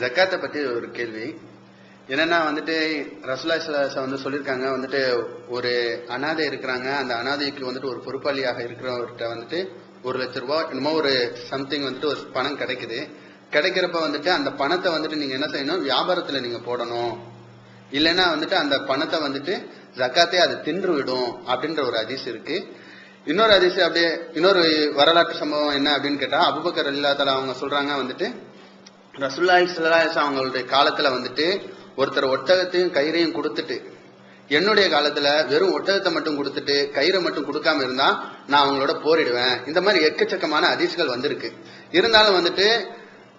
ஜக்காத்தை பத்தி ஒரு கேள்வி. என்னன்னா வந்துட்டு ரசுல்லா ஸல்லல்லாஹு வந்து சொல்லியிருக்காங்க வந்துட்டு ஒரு அனாதை இருக்கிறாங்க அந்த அனாதைக்கு வந்துட்டு ஒரு பொறுப்பாளியாக இருக்கிறவர்கிட்ட வந்துட்டு ஒரு லட்ச ரூபா என்னமோ ஒரு சம்திங் வந்துட்டு ஒரு பணம் கிடைக்குது. கிடைக்கிறப்ப வந்துட்டு அந்த பணத்தை வந்துட்டு நீங்க என்ன செய்யணும்? வியாபாரத்துல நீங்க போடணும். இல்லைன்னா வந்துட்டு அந்த பணத்தை வந்துட்டு ஜக்காத்தே அது தின்று விடும் அப்படின்ற ஒரு அதிசு இருக்கு. இன்னொரு அதிசயம் அப்படியே இன்னொரு வரலாற்று சம்பவம் என்ன அப்படின்னு கேட்டா அபுபக்கர் இல்லாதல அவங்க சொல்றாங்க வந்துட்டு ரசுல்லாய் ஸல்லல்லாஹு அவங்களுடைய காலத்துல வந்துட்டு ஒருத்தர் ஒட்டகத்தையும் கயிறையும் கொடுத்துட்டு என்னுடைய காலத்துல வெறும் ஒட்டகத்தை மட்டும் கொடுத்துட்டு கயிறை மட்டும் கொடுக்காம இருந்தா நான் அவங்களோட போரிடுவேன். இந்த மாதிரி எக்கச்சக்கமான அதிர்ச்சிகள் வந்திருக்கு. இருந்தாலும் வந்துட்டு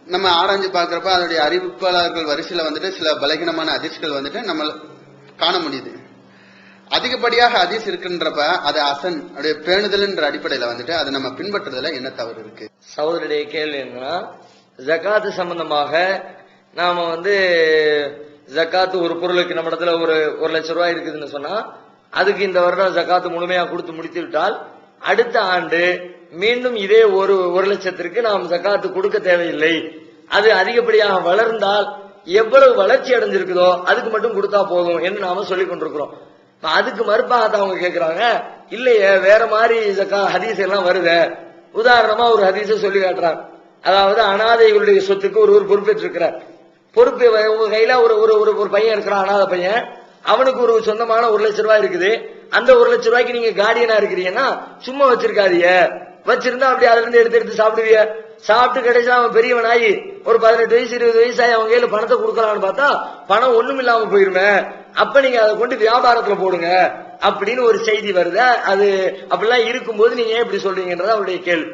நம்ம ஆராய்ஞ்சு பாக்குறப்ப அதனுடைய அறிவிப்பாளர்கள் வரிசையில வந்துட்டு சில பலகீனமான அதிர்ச்சிகள் வந்துட்டு நம்ம காண முடியுது. அதிகப்படியாக அதிர்ச்சி இருக்குன்றப்ப அது அசன் அப்படியே பேணுதல்ன்ற அடிப்படையில வந்துட்டு அதை நம்ம பின்பற்றுறதுல என்ன தவறு இருக்கு? சகோதரருடைய கேள்வி என்னன்னா ஜக்காத்து சம்பந்தமாக நாம வந்து ஜக்காத்து ஒரு பொருளுக்கு நம்ம இடத்துல ஒரு ஒரு லட்சம் ரூபாய் இருக்குதுன்னு சொன்னா அதுக்கு இந்த வருடம் ஜக்காத்து முழுமையா கொடுத்து முடித்து விட்டால் அடுத்த ஆண்டு மீண்டும் இதே ஒரு ஒரு லட்சத்திற்கு நாம் ஜக்காத்து கொடுக்க தேவையில்லை. அது அதிகப்படியாக வளர்ந்தால் எவ்வளவு வளர்ச்சி அடைஞ்சிருக்குதோ அதுக்கு மட்டும் கொடுத்தா போதும் என்று நாம சொல்லிக் கொண்டிருக்கிறோம். அதுக்கு மறுப்பாக அவங்க கேக்குறாங்க இல்லையே வேற மாதிரி ஜக்கா ஹதீஸ் எல்லாம் வருதே. உதாரணமா ஒரு ஹதீஸை சொல்லி காட்டுறாங்க. அதாவது அனாதைகளுடைய சொத்துக்கு ஒரு ஒரு பொறுப்பேற்றிருக்கிறார். பொறுப்பு உங்க கையில ஒரு ஒரு ஒரு ஒரு பையன் இருக்கிறான் அனாதை பையன். அவனுக்கு ஒரு சொந்தமான ஒரு லட்சம் ரூபாய் இருக்குது. அந்த ஒரு லட்சம் ரூபாய்க்கு நீங்க கார்டியனா இருக்கிறீங்கன்னா சும்மா வச்சிருக்காதிய வச்சிருந்தா அப்படி அதுல இருந்து எடுத்து எடுத்து சாப்பிடுவீங்க. சாப்பிட்டு கிடைச்சா அவன் பெரியவனாயி ஒரு பதினெட்டு வயசு இருபது வயசாயி அவங்க கையில பணத்தை கொடுக்கலாம்னு பார்த்தா பணம் ஒண்ணும் இல்லாம போயிருமே. அப்ப நீங்க அதை கொண்டு வியாபாரத்துல போடுங்க. அப்படின்னு ஒரு செய்தி வருது? அது அப்படிலாம் இருக்கும்போது நீங்க ஏன் இப்படி சொல்றீங்கன்றது அவருடைய கேள்வி.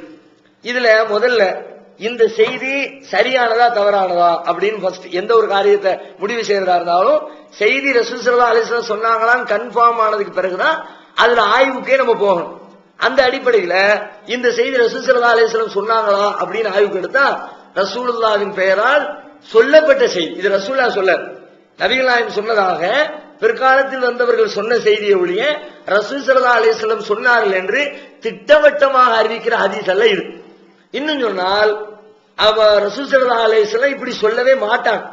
இதுல முதல்ல இந்த செய்தி சரியானதா தவறானதா அப்படின்னு ஃபர்ஸ்ட் எந்த ஒரு காரியத்தை முடிவு செய்யறதா இருந்தாலும் செய்தி ரசூசல்லா அலிஸ்லாம் சொன்னாங்களான்னு கன்ஃபார்ம் ஆனதுக்கு பிறகுதான் அதுல ஆய்வுக்கே நம்ம போகணும். அந்த அடிப்படையில இந்த செய்தி ரசூசல்லா அலிஸ்லாம் சொன்னாங்களா அப்படின்னு ஆய்வுக்கு எடுத்தா ரசூலுல்லாவின் பெயரால் சொல்லப்பட்ட செய்தி இது ரசூல்லா சொல்ல நபிகள் நாயகம் சொன்னதாக பிற்காலத்தில் வந்தவர்கள் சொன்ன செய்தியை ஒழிய ரசூல் ஸல்லல்லாஹு சொன்னார்கள் என்று திட்டவட்டமாக அறிவிக்கிற ஹதீஸ் இது. இன்னும் சொன்னால் அவ ரசூல் ஸல்லல்லாஹு இப்படி சொல்லவே மாட்டான்.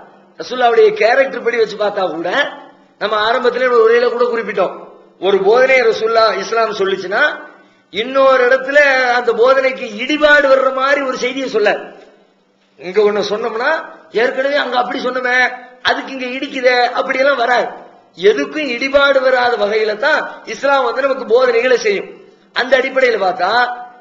ரசூல்லாவுடைய கேரக்டர் படி வச்சு பார்த்தா கூட நம்ம ஆரம்பத்திலே ஒரு உரையில கூட குறிப்பிட்டோம். ஒரு போதனை ரசூல்லா இஸ்லாம் சொல்லுச்சுன்னா இன்னொரு இடத்துல அந்த போதனைக்கு இடிபாடு வர்ற மாதிரி ஒரு செய்தியை சொல்ல. இங்க ஒண்ணு சொன்னோம்னா ஏற்கனவே அங்க அப்படி சொன்னோமே அதுக்கு இங்க இடிக்குதே அப்படி எல்லாம் வராது. எதுக்கும் இடிபாடு வராத வகையில தான் இஸ்லாம் வந்து நமக்கு போதனைகளை செய்யும். அந்த அடிப்படையில் பார்த்தா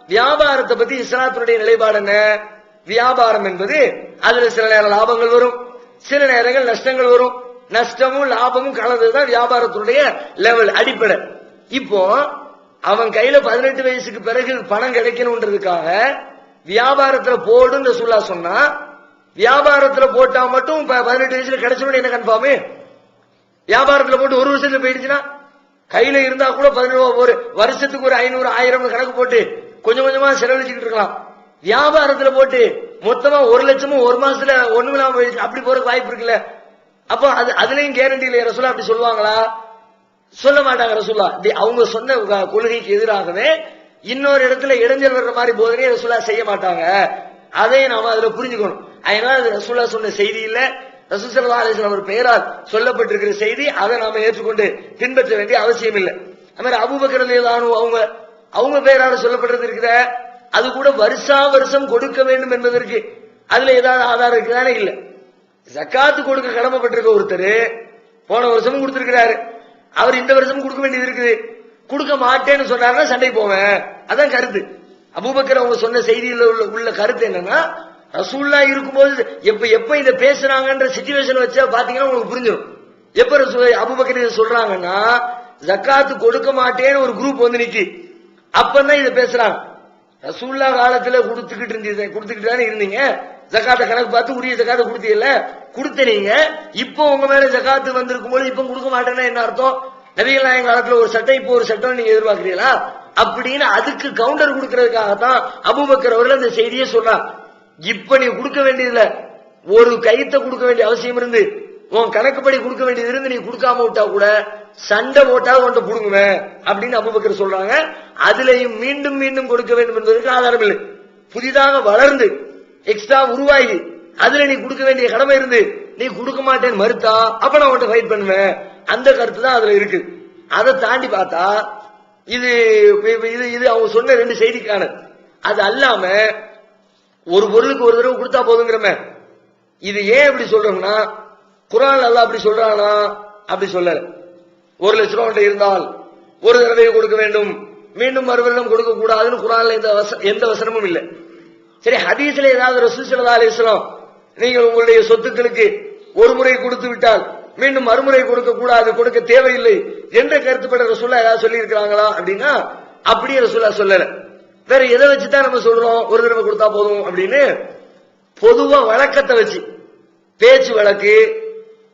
வியாபாரத்தை பத்தி இஸ்லாத்தினுடைய நிலைப்பாடு என்ன? வியாபாரம் என்பது அதுல சில நேரம் லாபங்கள் வரும் சில நேரங்கள் நஷ்டங்கள் வரும். நஷ்டமும் லாபமும் கலந்ததுதான் வியாபாரத்தினுடைய லெவல் அடிப்படை. இப்போ அவன் கையில பதினெட்டு வயசுக்கு பிறகு பணம் கிடைக்கணும்ன்றதுக்காக வியாபாரத்துல போடுன்னு சொல்லா சொன்னா வியாபாரத்துல போட்டா மட்டும் பதினெட்டு வயசுல கிடைச்சவன என்ன கன்ஃபார்மு? வியாபாரத்துல போட்டு ஒரு வருஷத்துல போயிடுச்சுன்னா கையில இருந்தா கூட பதினோரு ஒரு வருஷத்துக்கு ஒரு ஐநூறு ஆயிரம் கணக்கு போட்டு. கொஞ்சம் கொஞ்சமா செலவழிச்சுக்கிட்டு இருக்கலாம். வியாபாரத்துல போட்டு மொத்தமா ஒரு லட்சமும் ஒரு மாசத்துல ஒண்ணும் இல்லாம அப்படி போறதுக்கு வாய்ப்பு இருக்குல்ல. அப்போ அது அதுலயும் கேரண்டி இல்லையா? ரசூலா அப்படி சொல்லுவாங்களா? சொல்ல மாட்டாங்க ரசூல்லா அவங்க சொன்ன கொள்கைக்கு எதிராகவே இன்னொரு இடத்துல இடைஞ்சல் வர்ற மாதிரி போதனையை ரசூல்லா செய்ய மாட்டாங்க. அதையும் நாம அதுல புரிஞ்சுக்கணும். அதனால அது ரசூல்லா சொன்ன செய்தி இல்ல. ரசூசல்லா அலிஸ்லாம் ஒரு பெயரால் சொல்லப்பட்டிருக்கிற செய்தி அதை நாம ஏற்றுக்கொண்டு பின்பற்ற வேண்டிய அவசியம் இல்லை. அது மாதிரி அபூபக்கர் அவங்க அவங்க பெயரால சொல்லப்பட்டது இருக்குதே? அது கூட வருஷா வருஷம் கொடுக்க வேண்டும் என்பதற்கு அதுல ஏதாவது ஆதாரம் இருக்குதானே இல்ல. ஜக்காத்து கொடுக்க கடமைப்பட்டிருக்க ஒருத்தர் போன வருஷமும் கொடுத்திருக்கிறாரு. அவர் இந்த வருஷமும் கொடுக்க வேண்டியது இருக்குது. கொடுக்க மாட்டேன்னு சொன்னாருன்னா சண்டை போவேன். அதான் கருத்து. அபூபக்கர் அவங்க சொன்ன செய்தியில் உள்ள உள்ள கருத்து என்னன்னா ரசூல்லா இருக்கும்போது எப்ப எப்ப இதை பேசுறாங்கன்ற சுச்சுவேஷன் வச்சா பாத்தீங்கன்னா உங்களுக்கு புரிஞ்சிடும் எப்ப ரசூ- அபூபக்கர் இதை சொல்றாங்கன்னா ஜக்காத்து கொடுக்க மாட்டேன்னு ஒரு குரூப் வந்து நிக்கி. அப்பதான் இதை பேசுறாங்க. ரசூல்லா காலத்துல கொடுத்துக்கிட்டு இருந்தீங்க கொடுத்துக்கிட்டு தானே இருந்தீங்க? ஜக்காத்த கணக்கு பார்த்து உரிய ஜக்காத்த கொடுத்தீங்கல்ல? கொடுத்த நீங்க. இப்போ உங்க மேல ஜக்காத்து வந்திருக்கும் போது இப்ப கொடுக்க மாட்டேன்னா என்ன அர்த்தம்? நபிகள் நாயகம் காலத்துல ஒரு சட்டம் இப்போ ஒரு சட்டம் நீங்க எதிர்பார்க்கிறீங்களா? அப்படின்னு அதுக்கு கவுண்டர் கொடுக்கறதுக்காகத்தான் அபுபக்கர் அவர்கள் அந்த செய்தியை சொன்னார். இப்ப நீ கொடுக்க வேண்டியதுல ஒரு கைத்த கொடுக்க வேண்டிய அவசியம் இருந்து உன் கணக்குப்படி கொடுக்க வேண்டியது இருந்து நீ கொடுக்காம விட்டா கூட சண்டை போட்டா உன்ட்ட புடுங்குவேன் அப்படின்னு அபுபக்கர் சொல்றாங்க. அதுலயும் மீண்டும் மீண்டும் கொடுக்க வேண்டும் என்பதற்கு ஆதாரம் இல்லை. புதிதாக வளர்ந்து எக்ஸ்ட்ரா உருவாகி அதுல நீ கொடுக்க வேண்டிய கடமை இருந்து நீ கொடுக்க மாட்டேன்னு மறுத்தா அப்ப நான் உன்கிட்ட ஃபைட் பண்ணுவேன். அந்த கருத்து தான் அதுல இருக்கு. அதை தாண்டி பார்த்தா இது இது இது அவங்க சொன்ன ரெண்டு செய்திக்கான. அது அல்லாம ஒரு பொருளுக்கு ஒரு தடவை கொடுத்தா போதுங்கிறமே. இது ஏன் இப்படி சொல்றோம்னா குரான் அல்லாஹ் அப்படி சொல்றானா? அப்படி சொல்லல. ஒரு லட்ச ரூபா இருந்தால் ஒரு தடவையை கொடுக்க வேண்டும். மீண்டும் மறுவரிடம் கொடுக்க கூடாதுன்னு குரான்ல எந்த எந்த வசனமும் இல்லை. சரி ஹதீஸ்ல ஏதாவது ரசூல் ஸல்லல்லாஹு நீங்கள் உங்களுடைய சொத்துக்களுக்கு ஒரு முறை கொடுத்து விட்டால் மீண்டும் மறுமுறை கொடுக்க கூடாது கொடுக்க தேவையில்லை என்ற கருத்துப்பட ரசூல்லா ஏதாவது சொல்லி இருக்கிறாங்களா அப்படின்னா அப்படியே ரசூல்லா சொல்லல. வேற எதை வச்சு தான் நம்ம சொல்றோம்? ஒரு தடவை கொடுத்தா போதும் அப்படின்னு பொதுவா வழக்கத்தை வச்சு பேச்சு வழக்கு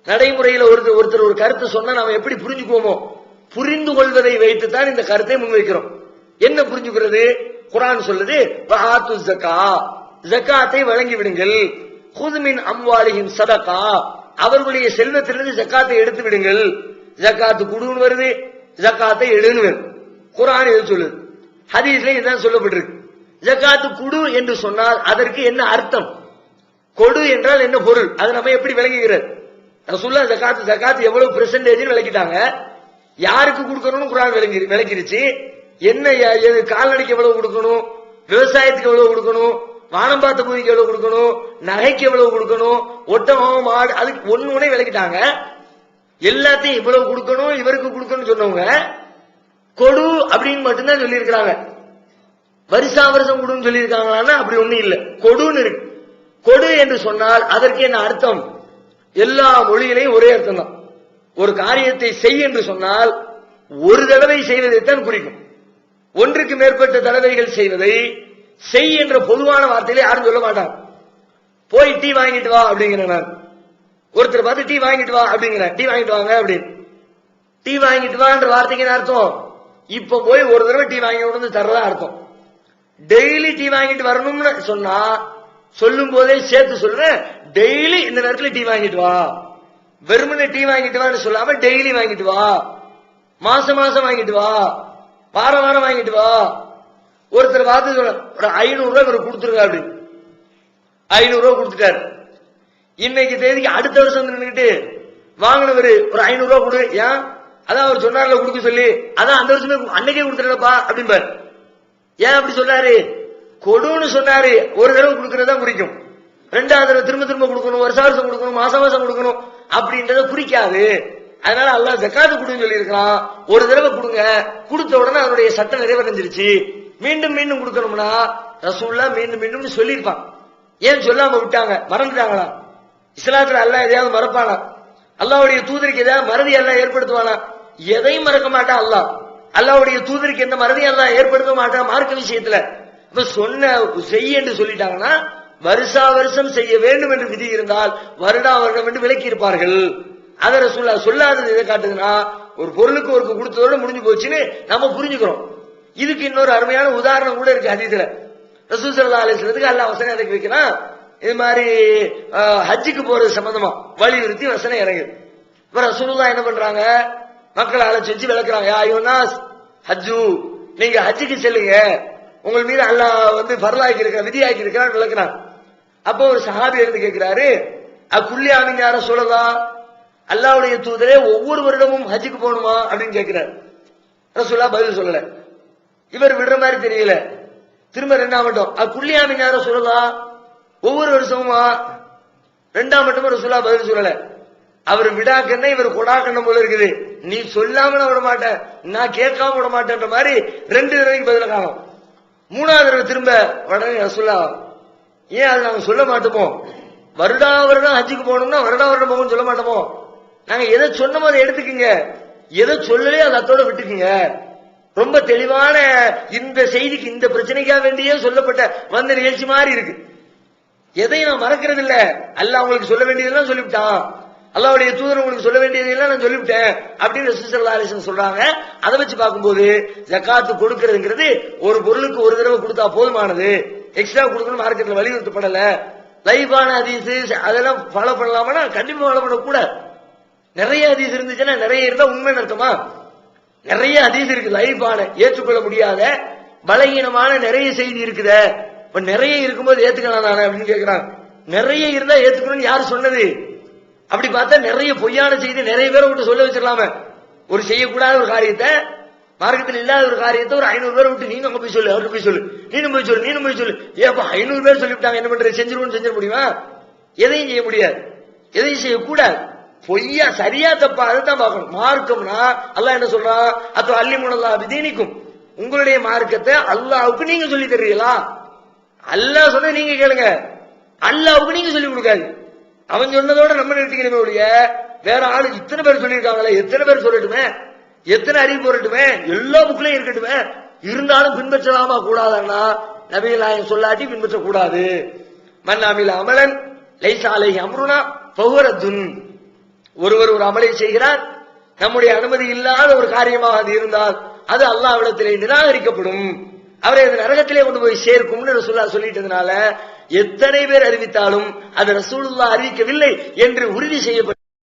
நடைமுறையில ஒருத்தர் ஒருத்தர் ஒரு கருத்து சொன்னா நாம எப்படி புரிஞ்சுக்குவோமோ? புரிந்து கொள்வதை வைத்து தான் இந்த கருத்தை முன்வைக்கிறோம். என்ன புரிஞ்சுக்கிறது? குரான் சொல்லுது ஜக்கா ஜக்காத்தை வழங்கி விடுங்கள் குதுமின் அம்வாலியின் சதகா அவர்களுடைய செல்வத்திலிருந்து ஜக்காத்தை எடுத்து விடுங்கள். ஜக்காத்து குடுன்னு வருது ஜக்காத்தை எடுன்னு வருது. குரான் எது சொல்லுது? ஹதீஸ்ல இதுதான் சொல்லப்பட்டிருக்கு. ஜக்காத்து குடு என்று சொன்னால் அதற்கு என்ன அர்த்தம்? கொடு என்றால் என்ன பொருள்? அது நம்ம எப்படி விளங்குகிறது? ரசூல்லா ஜகாத் ஜகாத் எவ்வளவு பெர்சன்டேஜ் விளக்கிட்டாங்க. யாருக்கு கொடுக்கணும்னு குரான் விளங்கி விளக்கிருச்சு. என்ன எது கால்நடைக்கு எவ்வளவு கொடுக்கணும்? விவசாயத்துக்கு எவ்வளவு கொடுக்கணும்? வானம் பார்த்த பூமிக்கு எவ்வளவு கொடுக்கணும்? நகைக்கு எவ்வளவு கொடுக்கணும்? ஒட்டகம் மாடு அதுக்கு ஒன்னு ஒன்றே விளக்கிட்டாங்க. எல்லாத்தையும் இவ்வளவு கொடுக்கணும் இவருக்கு கொடுக்கணும்னு சொன்னவங்க கொடு அப்படின்னு மட்டும்தான் சொல்லியிருக்கிறாங்க. வருஷா வருஷம் கொடுன்னு சொல்லியிருக்காங்களான்னா அப்படி ஒண்ணும் இல்லை. கொடுன்னு இருக்கு. கொடு என்று சொன்னால் அதற்கு என்ன அர்த்தம்? எல்லா மொழியிலையும் ஒரே அர்த்தம் தான் ஒரு காரியத்தை செய் என்று சொன்னால் ஒரு தடவை செய்வதைத்தான் குறிக்கும். ஒன்றுக்கு மேற்பட்ட தடவைகள் செய்வதை செய் என்ற பொதுவான வார்த்தையில யாரும் சொல்ல மாட்டாங்க. போய் டீ வாங்கிட்டு வா அப்படிங்கிறேன் ஒருத்தர் பார்த்து டீ வாங்கிட்டு வா அப்படிங்கிறேன் டீ வாங்கிட்டு வாங்க அப்படின்னு. டீ வாங்கிட்டு வான்ற வார்த்தைக்கு என்ன அர்த்தம்? இப்ப போய் ஒரு தடவை டீ வாங்கி கொண்டு வந்து தர்றதா அர்த்தம். டெய்லி டீ வாங்கிட்டு வரணும்னு சொன்னா சொல்லும் போதே சேர்த்து சொல்றேன் டெய்லி இந்த நேரத்துல டீ வாங்கிட்டு வா. வெறுமனே டீ வாங்கிட்டு வான்னு சொல்லாம டெய்லி வாங்கிட்டு வா. மாசம் மாசம் வாங்கிட்டு வா. வாரம் வாரம் வாங்கிட்டு வா. ஒருத்தர் பார்த்து சொல்ல ஒரு ஐநூறு ரூபாய் இவர் கொடுத்துருங்க அப்படி. ஐநூறு ரூபா கொடுத்துட்டாரு. இன்னைக்கு தேதிக்கு அடுத்த வருஷம் நின்றுட்டு வாங்கினவர் ஒரு ஐநூறு ரூபா கொடு. ஏன்? அதான் அவர் சொன்னார்ல கொடுக்க சொல்லி. அதான் அந்த வருஷமே அன்னைக்கே கொடுத்துருப்பா அப்படிம்பாரு. ஏன் அப்படி சொல்றாரு கொடுன்னு சொன்னாரு. ஒரு தடவை கொடுக்கறதா குறிக்கும். ரெண்டாவது தடவை திரும்ப திரும்ப கொடுக்கணும். வருஷ வருஷம் கொடுக்கணும். மாசம் மாசம் கொடுக்கணும். அப்படின்றத குறிக்காது. அதனால அல்லாஹ் ஜக்காத்து கொடுன்னு சொல்லி இருக்கான் ஒரு தடவை கொடுங்க. கொடுத்த உடனே அதனுடைய சட்டம் நிறைவடைஞ்சிருச்சு. மீண்டும் மீண்டும் கொடுக்கணும்னா ரசூல்லா மீண்டும் மீண்டும் சொல்லியிருப்பான். ஏன் சொல்லாம விட்டாங்க? மறந்துட்டாங்களா? இஸ்லாத்துல அல்லாஹ் எதையாவது மறப்பானா? அல்லாவுடைய தூதருக்கு எதாவது மறதி எல்லாம் ஏற்படுத்துவானா? எதையும் மறக்க மாட்டான் அல்லாஹ். அல்லாவுடைய தூதருக்கு எந்த மறதி எல்லாம் ஏற்படுத்த மாட்டான். மார்க்க விஷயத்துல. இப்ப சொன்ன செய் என்று சொல்லிட்டாங்கன்னா வருஷா வருஷம் செய்ய வேண்டும் என்று விதி இருந்தால் வருடா வருடம் என்று விலக்கி இருப்பார்கள் அதை சொல்ல சொல்லாதது எதை காட்டுதுன்னா ஒரு பொருளுக்கு ஒரு கொடுத்ததோட முடிஞ்சு போச்சுன்னு நம்ம புரிஞ்சுக்கிறோம். இதுக்கு இன்னொரு அருமையான உதாரணம் கூட இருக்கு ஹதீஸ்ல. ரசூல் ஸல்லல்லாஹு அலைஹி வஸல்லத்துக்கு வசனம் இறக்கி வைக்கிறான் இது மாதிரி ஹஜ்ஜுக்கு போறது சம்பந்தமா. வலியுறுத்தி வசனம் இறங்குது. இப்ப ரசூலுல்லாஹ் என்ன பண்றாங்க? மக்களை அழைச்சி வச்சு விளக்குறாங்க ஐயோனாஸ் யுனாஸ் ஹஜ்ஜு நீங்க ஹஜ்ஜுக்கு செல்லுங்க. உங்கள் மீது அல்லாஹ் வந்து பரலாக்கி இருக்கிற விதியாக்கி இருக்கிறான் விளக்குறான். அப்போ ஒரு சஹாபி இருந்து கேட்கிறாரு அக்குள்ளி ஆமின் யார சொல்லலாம் அல்லாவுடைய தூதரே ஒவ்வொரு வருடமும் ஹஜ்ஜுக்கு போகணுமா? அப்படின்னு கேட்கிறார். ரசூல்லா பதில் சொல்லல. இவர் விடுற மாதிரி தெரியல. திரும்ப ரெண்டாம் மட்டும் அக்குள்ளியாமின் யார சொல்லலாம் ஒவ்வொரு வருஷமுமா? ரெண்டாம் மட்டும் ரசூல்லா பதில் சொல்லல. அவர் விடாக்கண்ண இவர் கொடாக்கண்ண போல இருக்குது. நீ சொல்லாம விட மாட்டேன் நான் கேட்காம விட மாட்டேன்ற மாதிரி ரெண்டு தடவைக்கு பதில காணும். மூணாவது தடவை திரும்ப உடனே சொல்லா ஏன் அது நாங்க சொல்ல மாட்டோமோ? வருடா வருடம் ஹஜ்ஜுக்கு போகணும்னா வருடா வருடம் போகணும்னு சொல்ல மாட்டோமோ? நாங்க எதை சொன்னமோ அதை எடுத்துக்கோங்க. எதை சொல்லலையோ அதை அத்தோட விட்டுக்குங்க. ரொம்ப தெளிவான இந்த செய்திக்கு இந்த பிரச்சனைக்காக வேண்டியே சொல்லப்பட்ட வந்த நிகழ்ச்சி மாதிரி இருக்கு. எதையும் நான் மறக்கிறது இல்ல அல்ல உங்களுக்கு சொல்ல வேண்டியதெல்லாம் சொல்லிவிட்டான். அல்லாவுடைய தூதர் உங்களுக்கு சொல்ல வேண்டியதெல்லாம் நான் சொல்லிவிட்டேன். அப்படின்னு ரசூல் ஸல்லல்லாஹு சொல்றாங்க. அதை வச்சு பார்க்கும்போது ஜக்காத்து கொடுக்கறதுங்கிறது ஒரு பொருளுக்கு ஒரு தடவை கொடுத்தா போதுமானது. எக்ஸ்ட்ரா கொடுக்கணும் மார்க்கெட்ல வலியுறுத்தப்படல. லைஃபான அதிசு அதெல்லாம் ஃபாலோ பண்ணலாமா கண்டிப்பா ஃபாலோ பண்ணக்கூடாது நிறைய அதிசு இருந்துச்சுன்னா நிறைய இருந்தா உண்மை அர்த்தமா நிறைய அதிசு இருக்கு லைஃபான ஏற்றுக்கொள்ள முடியாத பலகீனமான நிறைய செய்தி இருக்குதே. இப்ப நிறைய இருக்கும்போது ஏத்துக்கலாம் தானே அப்படின்னு கேட்கிறான் நிறைய இருந்தா ஏத்துக்கணும்னு யாரு சொன்னது? அப்படி பார்த்தா நிறைய பொய்யான செய்தி நிறைய பேரை விட்டு சொல்ல வச்சிடலாமே. ஒரு செய்யக்கூடாத ஒரு காரியத்தை மார்க்கத்தில் இல்லாத ஒரு காரியத்தை ஒரு ஐநூறு பேரை விட்டு நீங்க அங்க போய் சொல்லு அவருக்கு போய் சொல்லு. நீனும் போய் சொல்லு நீனும் போய் சொல்லு. ஏப்பா ஐநூறு பேர் சொல்லிவிட்டாங்க என்ன பண்றது? செஞ்சிருவோம் செஞ்சிட முடியுமா? எதையும் செய்ய முடியாது. எதையும் செய்யக்கூடாது. பொய்யா சரியா தப்பா அதுதான் பார்க்கணும். மார்க்கம்னா அல்லாஹ் என்ன சொல்றான் அத்தோ அள்ளி முனல்லா விதீனிக்கும் உங்களுடைய மார்க்கத்தை அல்லாவுக்கு நீங்க சொல்லி தருவீங்களா? அல்லாஹ் சொன்ன நீங்க கேளுங்க. அல்லாவுக்கு நீங்க சொல்லி கொடுக்காது அவன் சொன்னதோட நம்ம நிறுத்திக்கணுமே ஒழிய வேற ஆளு இத்தனை பேர் சொல்லியிருக்காங்களே எத்தனை பேர் சொல்லட்டுமே? எத்தனை அறிவு போரட்டுமே எல்லா புக்லயும் இருக்கட்டுமே? இருந்தாலும் பின்பற்றலாமா கூடாதுன்னா நபிகள் நாயகம் சொல்லாட்டி பின்பற்ற கூடாது மன்னாமில் அமலன் லைசாலை அம்ருனா பௌரதுன் ஒருவர் ஒரு அமலை செய்கிறார் நம்முடைய அனுமதி இல்லாத ஒரு காரியமாக அது இருந்தால் அது அல்லாவிடத்திலே நிராகரிக்கப்படும். அவரை அந்த நரகத்திலே கொண்டு போய் சேர்க்கும்னு ரசூல்லா சொல்லிட்டதுனால எத்தனை பேர் அறிவித்தாலும் அது ரசூலுல்லா அறிவிக்கவில்லை என்று உறுதி செய்யப்பட்டு